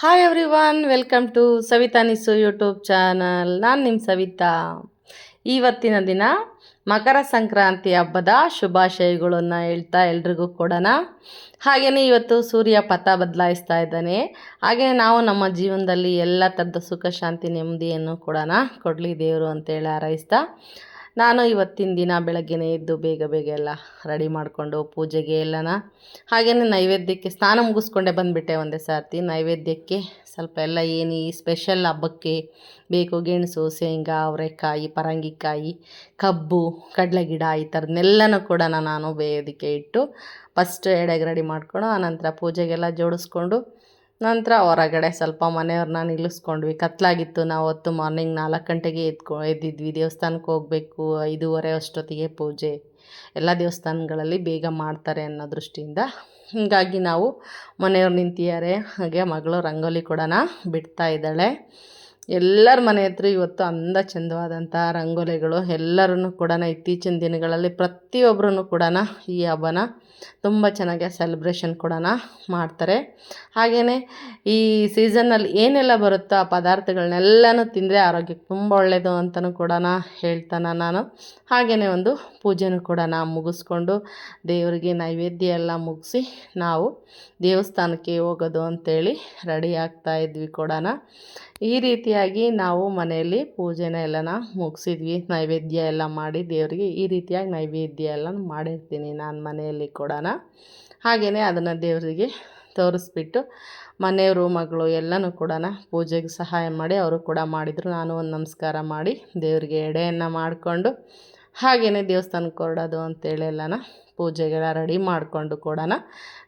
Hi everyone welcome to Savita Nisu YouTube channel ನಾನು ನಿಮ್ಮ ಸವಿತಾ. ಇವತ್ತಿನ ದಿನ ಮಕರ ಸಂಕ್ರಾಂತಿ ಹಬ್ಬದ ಶುಭಾಶಯಗಳನ್ನು ಹೇಳ್ತಾ ಎಲ್ರಿಗೂ ಕೊಡೋಣ ಹಾಗೆಯೇ ಇವತ್ತು ಸೂರ್ಯ ಪಥ ಬದಲಾಯಿಸ್ತಾ ಇದ್ದಾನೆ. ಹಾಗೆಯೇ ನಾವು ನಮ್ಮ ಜೀವನದಲ್ಲಿ ಎಲ್ಲ ಥರದ ಸುಖ, ಶಾಂತಿ, ನೆಮ್ಮದಿಯನ್ನು ಕೊಡೋಣ ಕೊಡಲಿ ದೇವರು ಅಂತೇಳಿ ಹಾರೈಸ್ತಾ. ನಾನು ಇವತ್ತಿನ ದಿನ ಬೆಳಗ್ಗೆನೇ ಎದ್ದು ಬೇಗ ಬೇಗ ಎಲ್ಲ ರೆಡಿ ಮಾಡಿಕೊಂಡು ಪೂಜೆಗೆ ಎಲ್ಲನ ಹಾಗೆಯೇ ನೈವೇದ್ಯಕ್ಕೆ ಸ್ನಾನ ಮುಗಿಸ್ಕೊಂಡೆ ಬಂದುಬಿಟ್ಟೆ ಒಂದೇ ಸರ್ತಿ. ನೈವೇದ್ಯಕ್ಕೆ ಸ್ವಲ್ಪ ಎಲ್ಲ ಏನು ಈ ಸ್ಪೆಷಲ್ ಹಬ್ಬಕ್ಕೆ ಬೇಕು, ಗೆಣಸು, ಶೇಂಗಾ, ಅವರೆಕಾಯಿ, ಪರಂಗಿಕಾಯಿ, ಕಬ್ಬು ಕಡಲೆ ಗಿಡ ಈ ಥರದ್ನೆಲ್ಲನೂ ಕೂಡ ನಾನು ಬೇಯೋದಕ್ಕೆ ಇಟ್ಟು ಫಸ್ಟ್ ಎಡೆಗೆ ರೆಡಿ ಮಾಡಿಕೊಂಡು ಆನಂತರ ಪೂಜೆಗೆಲ್ಲ ಜೋಡಿಸ್ಕೊಂಡು ನಂತರ ಹೊರಗಡೆ ಸ್ವಲ್ಪ ಮನೆಯವ್ರನ್ನ ನಿಲ್ಲಿಸ್ಕೊಂಡ್ವಿ. ಕತ್ಲಾಗಿತ್ತು. ನಾವು ಹೊತ್ತು ಮಾರ್ನಿಂಗ್ ನಾಲ್ಕು ಗಂಟೆಗೆ ಎದ್ಕೊ, ಎದ್ದಿದ್ವಿ. ದೇವಸ್ಥಾನಕ್ಕೆ ಹೋಗಬೇಕು. ಐದೂವರೆ ಅಷ್ಟೊತ್ತಿಗೆ ಪೂಜೆ. ಎಲ್ಲ ದೇವಸ್ಥಾನಗಳಲ್ಲಿ ಬೇಗ ಮಾಡ್ತಾರೆ ಅನ್ನೋ ದೃಷ್ಟಿಯಿಂದ. ಹೀಗಾಗಿ ನಾವು ಮನೆಯವ್ರು ನಿಂತಿದ್ದಾರೆ. ಹಾಗೆ ಮಗಳು ರಂಗೋಲಿ ಕೂಡ ಬಿಡ್ತಾ ಇದ್ದಾಳೆ. ಎಲ್ಲರ ಮನೆ ಹತ್ರ ಇವತ್ತು ಅಂದ ಚಂದವಾದಂಥ ರಂಗೋಲಿಗಳು. ಎಲ್ಲರೂ ಕೂಡ ಇತ್ತೀಚಿನ ದಿನಗಳಲ್ಲಿ ಪ್ರತಿಯೊಬ್ಬರೂ ಕೂಡ ಈ ಹಬ್ಬನ. ತುಂಬ ಚೆನ್ನಾಗಿ ಸೆಲೆಬ್ರೇಷನ್ ಕೂಡ ಮಾಡ್ತಾರೆ. ಹಾಗೆಯೇ ಈ ಸೀಸನ್ನಲ್ಲಿ ಏನೆಲ್ಲ ಬರುತ್ತೋ ಆ ಪದಾರ್ಥಗಳನ್ನೆಲ್ಲನೂ ತಿಂದರೆ ಆರೋಗ್ಯಕ್ಕೆ ತುಂಬ ಒಳ್ಳೆಯದು ಅಂತಲೂ ಕೂಡ ಹೇಳ್ತಾನೆ ನಾನು. ಹಾಗೆಯೇ ಒಂದು ಪೂಜೆನೂ ಕೂಡ ಮುಗಿಸ್ಕೊಂಡು ದೇವರಿಗೆ ನೈವೇದ್ಯ ಎಲ್ಲ ಮುಗಿಸಿ ನಾವು ದೇವಸ್ಥಾನಕ್ಕೆ ಹೋಗೋದು ಅಂತೇಳಿ ರೆಡಿ ಆಗ್ತಾ ಇದ್ವಿ ಕೂಡ ಈ ರೀತಿಯಾಗಿ ನಾವು ಮನೆಯಲ್ಲಿ ಪೂಜೆನ ಎಲ್ಲನ ಮುಗಿಸಿದ್ವಿ, ನೈವೇದ್ಯ ಎಲ್ಲ ಮಾಡಿ ದೇವರಿಗೆ ಈ ರೀತಿಯಾಗಿ ನೈವೇದ್ಯ ಎಲ್ಲ ಮಾಡಿರ್ತೀನಿ ನಾನು ಮನೆಯಲ್ಲಿ ಕೂಡ ಹಾಗೆಯೇ ಅದನ್ನು ದೇವರಿಗೆ ತೋರಿಸ್ಬಿಟ್ಟು ಮನೆಯವರು, ಮಗಳು ಎಲ್ಲನೂ ಕೂಡ ಪೂಜೆಗೆ ಸಹಾಯ ಮಾಡಿ ಅವರು ಕೂಡ ಮಾಡಿದರು. ನಾನು ಒಂದು ನಮಸ್ಕಾರ ಮಾಡಿ ದೇವರಿಗೆ ಎಡೆಯನ್ನು ಮಾಡಿಕೊಂಡು ಹಾಗೆಯೇ ದೇವಸ್ಥಾನಕ್ಕೆ ಹೊರಡೋದು ಅಂತೇಳಿ ಎಲ್ಲನ ಪೂಜೆಗಳ ರೆಡಿ ಮಾಡಿಕೊಂಡು ಕೂಡ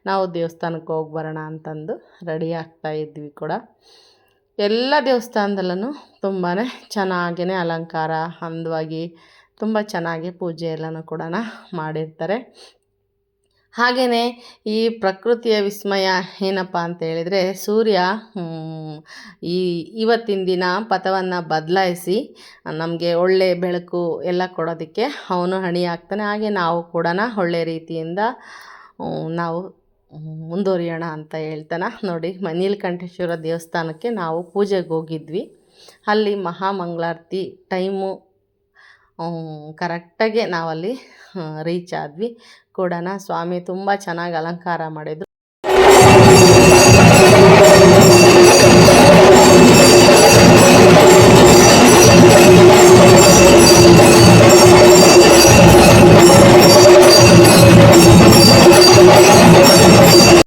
ನಾವು ದೇವಸ್ಥಾನಕ್ಕೆ ಹೋಗಿ ಬರೋಣ ಅಂತಂದು ರೆಡಿ ಆಗ್ತಾ ಇದ್ವಿ ಕೂಡ. ಎಲ್ಲ ದೇವಸ್ಥಾನದಲ್ಲೂ ತುಂಬಾ ಚೆನ್ನಾಗೇ ಅಲಂಕಾರ ಅಂದವಾಗಿ ತುಂಬ ಚೆನ್ನಾಗಿ ಪೂಜೆ ಎಲ್ಲನೂ ಕೂಡ ಮಾಡಿರ್ತಾರೆ. ಹಾಗೆಯೇ ಈ ಪ್ರಕೃತಿಯ ವಿಸ್ಮಯ ಏನಪ್ಪ ಅಂತ ಹೇಳಿದರೆ ಸೂರ್ಯ ಈ ಇವತ್ತಿನ ದಿನ ಪಥವನ್ನು ಬದಲಾಯಿಸಿ ನಮಗೆ ಒಳ್ಳೆ ಬೆಳಕು ಎಲ್ಲ ಕೊಡೋದಕ್ಕೆ ಅವನು ಹಣಿ ಆಗ್ತಾನೆ ಹಾಗೆ ನಾವು ಕೂಡ ಒಳ್ಳೆ ರೀತಿಯಿಂದ ನಾವು ಮುಂದುವರಿಯೋಣ ಅಂತ ಹೇಳ್ತಾನೆ. ನೋಡಿ ಮ ನೀಲಕಂಠೇಶ್ವರ ದೇವಸ್ಥಾನಕ್ಕೆ ನಾವು ಪೂಜೆಗೆ ಹೋಗಿದ್ವಿ. ಅಲ್ಲಿ ಮಹಾಮಂಗಳಾರತಿ ಟೈಮು ಕರೆಕ್ಟಾಗೆ ನಾವಲ್ಲಿ ರೀಚ್ ಆದ್ವಿ. ಕೂಡ ಸ್ವಾಮಿ ತುಂಬ ಚೆನ್ನಾಗಿ ಅಲಂಕಾರ ಮಾಡಿದರು.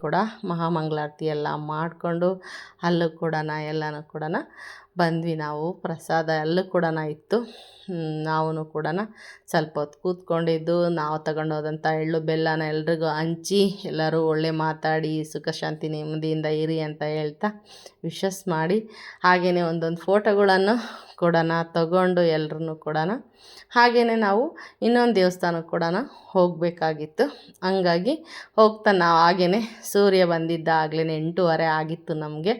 ಕೂಡ ಮಹಾಮಂಗಳಾರತಿ ಎಲ್ಲ ಮಾಡಿಕೊಂಡು ಅಲ್ಲೂ ಕೂಡ ಎಲ್ಲನೂ ಕೂಡ ಬಂದ್ವಿ ನಾವು. ಪ್ರಸಾದ ಅಲ್ಲೂ ಕೂಡ ಇತ್ತು. ನಾವು ಕೂಡ ಸ್ವಲ್ಪ ಹೊತ್ತು ಕೂತ್ಕೊಂಡಿದ್ದು, ನಾವು ತಗೊಂಡೋದಂಥ ಎಳ್ಳು ಬೆಲ್ಲನ ಎಲ್ರಿಗೂ ಹಂಚಿ, ಎಲ್ಲರೂ ಒಳ್ಳೆ ಮಾತಾಡಿ, ಸುಖ ಶಾಂತಿ ನೆಮ್ಮದಿಯಿಂದ ಇರಿ ಅಂತ ಹೇಳ್ತಾ ವಿಶಸ್ ಮಾಡಿ ಹಾಗೆಯೇ ಒಂದೊಂದು ಫೋಟೋಗಳನ್ನು ಕೂಡ ತಗೊಂಡು ಎಲ್ರೂ ಕೂಡ ಹಾಗೆಯೇ ನಾವು ಇನ್ನೊಂದು ದೇವಸ್ಥಾನಕ್ಕೆ ಕೂಡ ಹೋಗಬೇಕಾಗಿತ್ತು. ಹಂಗಾಗಿ ಹೋಗ್ತಾ ನಾವು ಹಾಗೆಯೇ ಸೂರ್ಯ ಬಂದಿದ್ದಾಗಲೇ ಎಂಟೂವರೆ ಆಗಿತ್ತು ನಮಗೆ.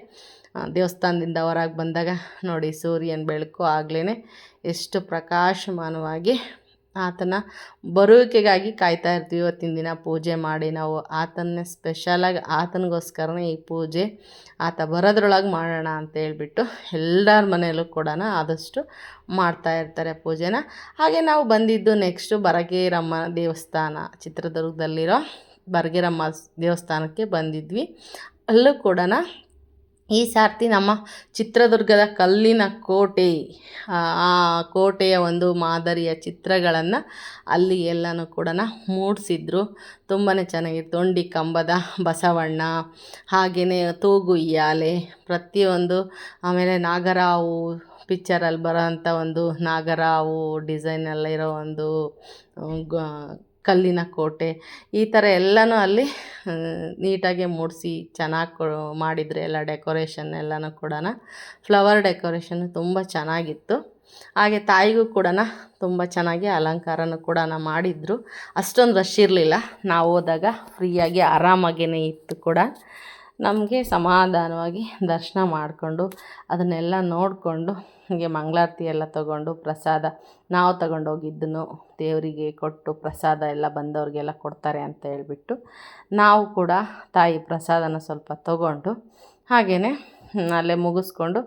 ದೇವಸ್ಥಾನದಿಂದ ಹೊರಗೆ ಬಂದಾಗ ನೋಡಿ ಸೂರ್ಯನ ಬೆಳಕು ಆಗಲೇ ಎಷ್ಟು ಪ್ರಕಾಶಮಾನವಾಗಿ ಆತನ ಬರುವಿಕೆಗಾಗಿ ಕಾಯ್ತಾ ಇರ್ತೀವಿ. ಇವತ್ತಿನ ದಿನ ಪೂಜೆ ಮಾಡಿ ನಾವು ಆತನೇ ಸ್ಪೆಷಲಾಗಿ ಆತನಿಗೋಸ್ಕರನೇ ಈ ಪೂಜೆ ಆತ ಬರೋದ್ರೊಳಗೆ ಮಾಡೋಣ ಅಂತ ಹೇಳ್ಬಿಟ್ಟು ಎಲ್ಲರ ಮನೆಯಲ್ಲೂ ಕೂಡ ಆದಷ್ಟು ಮಾಡ್ತಾ ಇರ್ತಾರೆ ಪೂಜೆನ. ಹಾಗೆ ನಾವು ಬಂದಿದ್ದು ನೆಕ್ಸ್ಟು ಬರಗೇರಮ್ಮ ದೇವಸ್ಥಾನ, ಚಿತ್ರದುರ್ಗದಲ್ಲಿರೋ ಬರಗೇರಮ್ಮ ದೇವಸ್ಥಾನಕ್ಕೆ ಬಂದಿದ್ವಿ. ಅಲ್ಲೂ ಕೂಡ ಈ ಸಾರ್ತಿ ನಮ್ಮ ಚಿತ್ರದುರ್ಗದ ಕಲ್ಲಿನ ಕೋಟೆ. ಆ ಕೋಟೆಯ ಒಂದು ಮಾದರಿಯ ಚಿತ್ರಗಳನ್ನು ಅಲ್ಲಿ ಎಲ್ಲನೂ ಕೂಡ ಮೂಡಿಸಿದ್ರು. ತುಂಬಾ ಚೆನ್ನಾಗಿತ್ತು. ತೊಂಡಿ ಕಂಬದ ಬಸವಣ್ಣ ಹಾಗೆಯೇ ತೂಗು ಉಯ್ಯಾಲೆ ಪ್ರತಿಯೊಂದು, ಆಮೇಲೆ ನಾಗರಾವು ಪಿಕ್ಚರಲ್ಲಿ ಬರೋಂಥ ಒಂದು ನಾಗರಾವು ಡಿಸೈನಲ್ಲಿರೋ ಒಂದು ಕಲ್ಲಿನ ಕೋಟೆ, ಈ ಥರ ಎಲ್ಲನೂ ಅಲ್ಲಿ ನೀಟಾಗಿ ಮೂಡಿಸಿ ಚೆನ್ನಾಗಿ ಕೊ, ಮಾಡಿದರೆ ಎಲ್ಲ ಡೆಕೋರೇಷನ್ ಎಲ್ಲನೂ ಕೂಡ ಫ್ಲವರ್ ಡೆಕೋರೇಷನ್ ತುಂಬ ಚೆನ್ನಾಗಿತ್ತು. ಹಾಗೆ ತಾಯಿಗೂ ಕೂಡ ತುಂಬ ಚೆನ್ನಾಗಿ ಅಲಂಕಾರನೂ ಕೂಡ ಮಾಡಿದರು. ಅಷ್ಟೊಂದು ರಶ್ ಇರಲಿಲ್ಲ, ನಾವು ಹೋದಾಗ ಫ್ರೀಯಾಗಿ ಆರಾಮಾಗೇ ಇತ್ತು ಕೂಡ. ನಮಗೆ ಸಮಾಧಾನವಾಗಿ ದರ್ಶನ ಮಾಡಿಕೊಂಡು ಅದನ್ನೆಲ್ಲ ನೋಡಿಕೊಂಡು ಹಾಗೆ ಮಂಗಳಾರತಿ ಎಲ್ಲ ತಗೊಂಡು ಪ್ರಸಾದ, ನಾವು ತಗೊಂಡೋಗಿದ್ದನ್ನು ದೇವರಿಗೆ ಕೊಟ್ಟು ಪ್ರಸಾದ ಎಲ್ಲ ಬಂದವ್ರಿಗೆಲ್ಲ ಕೊಡ್ತಾರೆ ಅಂತ ಹೇಳಿಬಿಟ್ಟು ನಾವು ಕೂಡ ತಾಯಿ ಪ್ರಸಾದನ ಸ್ವಲ್ಪ ತಗೊಂಡು ಹಾಗೆಯೇ ಅಲ್ಲೇ ಮುಗಿಸ್ಕೊಂಡು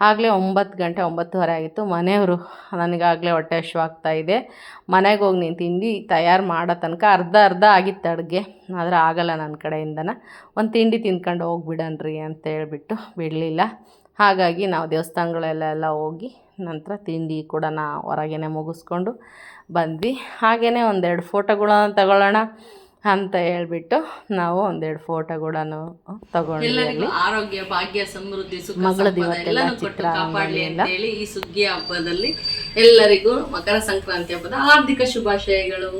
ಆಗಲೇ ಒಂಬತ್ತು ಗಂಟೆ, ಒಂಬತ್ತುವರೆ ಆಗಿತ್ತು. ಮನೆಯವರು ನನಗಾಗಲೇ ಹೊಟ್ಟೆ ಇದೆ. ಮನೆಗೆ ಹೋಗಿ ನೀನು ತಿಂಡಿ ತಯಾರು ಮಾಡೋ ತನಕ ಅರ್ಧ ಅರ್ಧ ಆಗಿತ್ತು ಅಡುಗೆ. ಆದರೆ ಆಗಲ್ಲ ನನ್ನ ಕಡೆಯಿಂದನ. ಒಂದು ತಿಂಡಿ ತಿಂದ್ಕೊಂಡು ಹೋಗ್ಬಿಡನ್ರಿ ಅಂತ ಹೇಳಿಬಿಟ್ಟು ಬಿಡಲಿಲ್ಲ. ಹಾಗಾಗಿ ನಾವು ದೇವಸ್ಥಾನಗಳೆಲ್ಲ ಹೋಗಿ ನಂತರ ತಿಂಡಿ ಕೂಡ ನಾ ಹೊರಗೇನೆ ಮುಗಿಸ್ಕೊಂಡು ಬಂದ್ವಿ. ಹಾಗೆಯೇ ಒಂದೆರಡು ಫೋಟೋಗಳನ್ನು ತಗೊಳ್ಳೋಣ ಅಂತ ಹೇಳ್ಬಿಟ್ಟು ನಾವು ಒಂದೆರಡು ಫೋಟೋಗಳನ್ನು ತಗೊಂಡ್ವಿ ಆರೋಗ್ಯ ಭಾಗ್ಯ ಸಮೃದ್ಧಿ ಅಂತ ಹೇಳಿ ಈ ಸುಗ್ಗಿ ಹಬ್ಬದಲ್ಲಿ ಎಲ್ಲರಿಗೂ ಮಕರ ಸಂಕ್ರಾಂತಿ ಹಬ್ಬದ ಆರ್ಥಿಕ ಶುಭಾಶಯಗಳು.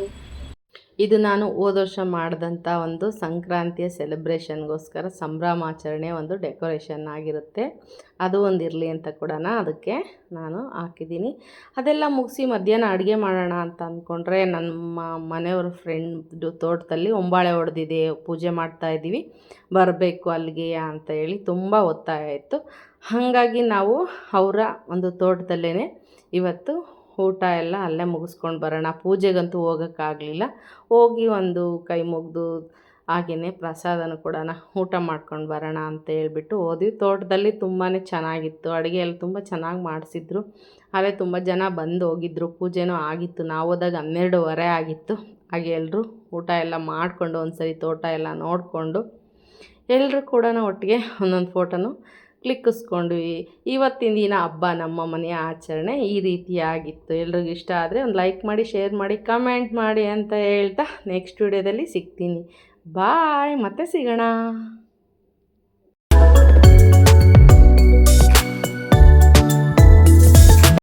ಇದು ನಾನು ಹೋದ ವರ್ಷ ಮಾಡಿದಂಥ ಒಂದು ಸಂಕ್ರಾಂತಿಯ ಸೆಲೆಬ್ರೇಷನ್ಗೋಸ್ಕರ ಸಂಭ್ರಮಾಚರಣೆ ಒಂದು ಡೆಕೋರೇಷನ್ ಆಗಿರುತ್ತೆ. ಅದು ಒಂದು ಇರಲಿ ಅಂತ ಕೂಡ ಅದಕ್ಕೆ ನಾನು ಹಾಕಿದ್ದೀನಿ. ಅದೆಲ್ಲ ಮುಗಿಸಿ ಮಧ್ಯಾಹ್ನ ಅಡುಗೆ ಮಾಡೋಣ ಅಂತ ಅಂದ್ಕೊಂಡ್ರೆ ನಮ್ಮ ಮನೆಯವ್ರ ಫ್ರೆಂಡ್ ತೋಟದಲ್ಲಿ ಒಂಬಾಳೆ ಹೊಡೆದಿದೆ, ಪೂಜೆ ಮಾಡ್ತಾ ಇದ್ದೀವಿ, ಬರಬೇಕು ಅಲ್ಲಿಗೆ ಅಂತ ಹೇಳಿ ತುಂಬ ಒತ್ತಾಯ ಇತ್ತು. ಹಾಗಾಗಿ ನಾವು ಅವರ ಒಂದು ತೋಟದಲ್ಲೇ ಇವತ್ತು ಊಟ ಎಲ್ಲ ಅಲ್ಲೇ ಮುಗಿಸ್ಕೊಂಡು ಬರೋಣ. ಪೂಜೆಗಂತೂ ಹೋಗೋಕ್ಕಾಗಲಿಲ್ಲ. ಹೋಗಿ ಒಂದು ಕೈ ಮುಗಿದು ಹಾಗೆಯೇ ಪ್ರಸಾದನೂ ಕೂಡ ಊಟ ಮಾಡ್ಕೊಂಡು ಬರೋಣ ಅಂತ ಹೇಳ್ಬಿಟ್ಟು ಹೋದ್ವಿ. ತೋಟದಲ್ಲಿ ತುಂಬಾ ಚೆನ್ನಾಗಿತ್ತು. ಅಡುಗೆ ಎಲ್ಲ ತುಂಬ ಚೆನ್ನಾಗಿ ಮಾಡಿಸಿದ್ರು. ಅಲ್ಲೇ ತುಂಬ ಜನ ಬಂದು ಹೋಗಿದ್ರು. ಪೂಜೆನೂ ಆಗಿತ್ತು. ನಾವು ಹೋದಾಗ ಹನ್ನೆರಡುವರೆ ಆಗಿತ್ತು. ಹಾಗೆ ಎಲ್ಲರೂ ಊಟ ಎಲ್ಲ ಮಾಡಿಕೊಂಡು ಒಂದು ಸರಿ ತೋಟ ಎಲ್ಲ ನೋಡಿಕೊಂಡು ಎಲ್ಲರೂ ಕೂಡ ಒಟ್ಟಿಗೆ ಒಂದೊಂದು ಫೋಟೋನು ಕ್ಲಿಕ್ಕಿಸ್ಕೊಂಡ್ವಿ. ಇವತ್ತಿನ ದಿನ ಹಬ್ಬ ನಮ್ಮ ಮನೆಯ ಆಚರಣೆ ಈ ರೀತಿಯಾಗಿತ್ತು. ಎಲ್ರಿಗೂ ಇಷ್ಟ ಆದರೆ ಒಂದು ಲೈಕ್ ಮಾಡಿ, ಶೇರ್ ಮಾಡಿ, ಕಮೆಂಟ್ ಮಾಡಿ ಅಂತ ಹೇಳ್ತಾ ನೆಕ್ಸ್ಟ್ ವಿಡಿಯೋದಲ್ಲಿ ಸಿಗ್ತೀನಿ. ಬಾಯ್, ಮತ್ತೆ ಸಿಗೋಣ.